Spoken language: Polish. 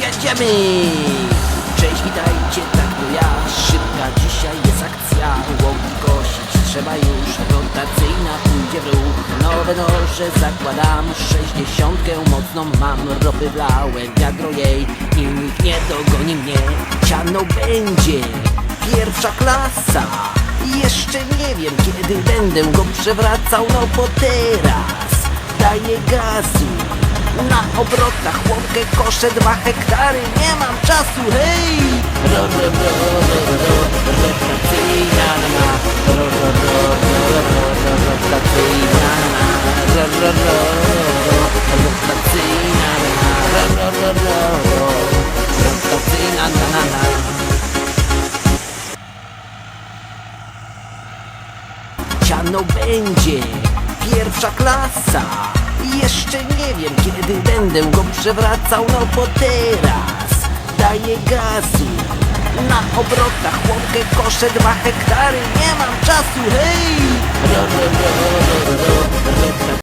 jedziemy! Cześć, witajcie, tak to ja, szybka dzisiaj jest akcja, łoki kosić trzeba już, rotacyjna pójdzie w ruch, nowe noże zakładam, sześćdziesiątkę mocną mam, ropy wlałe, wiadro jej. I nikt nie dogoni mnie, ciano będzie, pierwsza klasa, jeszcze nie wiem kiedy będę go przewracał, no bo teraz daję gazu. Na obrotach łąkę koszę dwa hektary, nie mam czasu, hej! Ro, ro, ro, ro, ro, rotacyjna na na, ro, ro, ro, ro, ro, ro, rotacyjna na na, ro, ro, ro, ro, rotacyjna na na, ro, ro, ro, ro, ro, rotacyjna na na na. Ciano będzie pierwsza klasa Jeszcze nie wiem kiedy będę go przewracał No bo teraz daję gazu Na obrotach łąkę koszę dwa hektary Nie mam czasu, hej!